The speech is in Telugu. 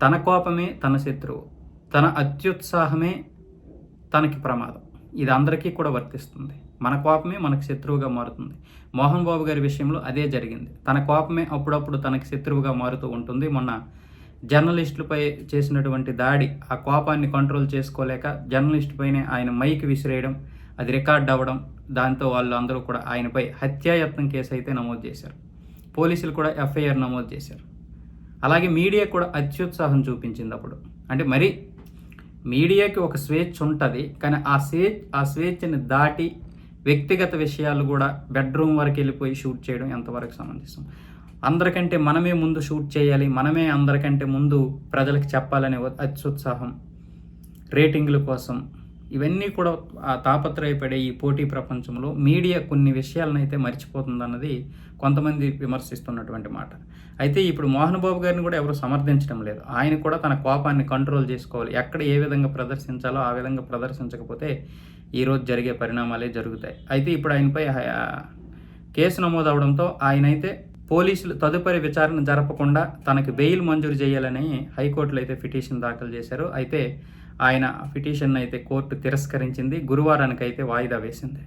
తన కోపమే తన శత్రువు తన అత్యుత్సాహమే తనకి ప్రమాదం. ఇది అందరికీ కూడా వర్తిస్తుంది. మన కోపమే మనకు శత్రువుగా మారుతుంది. మోహన్ బాబు గారి విషయంలో అదే జరిగింది. తన కోపమే అప్పుడప్పుడు తనకి శత్రువుగా మారుతూ ఉంటుంది. మొన్న జర్నలిస్టులపై చేసినటువంటి దాడి ఆ కోపాన్ని కంట్రోల్ చేసుకోలేక జర్నలిస్ట్ పైనే ఆయన మైక్ విసిరేయడం అది రికార్డ్ అవ్వడం దాంతో వాళ్ళు అందరూ కూడా ఆయనపై హత్యాయత్నం కేసు అయితే నమోదు చేశారు. పోలీసులు కూడా ఎఫ్ఐఆర్ నమోదు చేశారు. అలాగే మీడియా కూడా అత్యుత్సాహం చూపించింది అప్పుడు అంటే మరి మీడియాకి ఒక స్వేచ్ఛ ఉంటుంది కానీ ఆ స్వే ఆ స్వేచ్ఛని దాటి వ్యక్తిగత విషయాలు కూడా బెడ్రూమ్ వరకు వెళ్ళిపోయి షూట్ చేయడం ఎంతవరకు సమంజసం? అందరికంటే మనమే ముందు షూట్ చేయాలి మనమే అందరికంటే ముందు ప్రజలకు చెప్పాలనే అత్యుత్సాహం రేటింగ్ల కోసం ఇవన్నీ కూడా ఆ తాపత్రయపడే ఈ పోటీ ప్రపంచంలో మీడియా కొన్ని విషయాలను అయితే మర్చిపోతుందన్నది కొంతమంది విమర్శిస్తున్నటువంటి మాట. అయితే ఇప్పుడు మోహన్ బాబు గారిని కూడా ఎవరు సమర్థించడం లేదు. ఆయన కూడా తన కోపాన్ని కంట్రోల్ చేసుకోవాలి. ఎక్కడ ఏ విధంగా ప్రదర్శించాలో ఆ విధంగా ప్రదర్శించకపోతే ఈరోజు జరిగే పరిణామాలే జరుగుతాయి. అయితే ఇప్పుడు ఆయనపై కేసు నమోదు అవడంతో ఆయన అయితే పోలీసులు తదుపరి విచారణ జరపకుండా తనకు బెయిల్ మంజూరు చేయాలని హైకోర్టులో అయితే పిటిషన్ దాఖలు చేశారు. అయితే ఆయన పిటిషన్ అయితే కోర్టు తిరస్కరించింది. గురువారానికి అయితే వాయిదా వేసింది.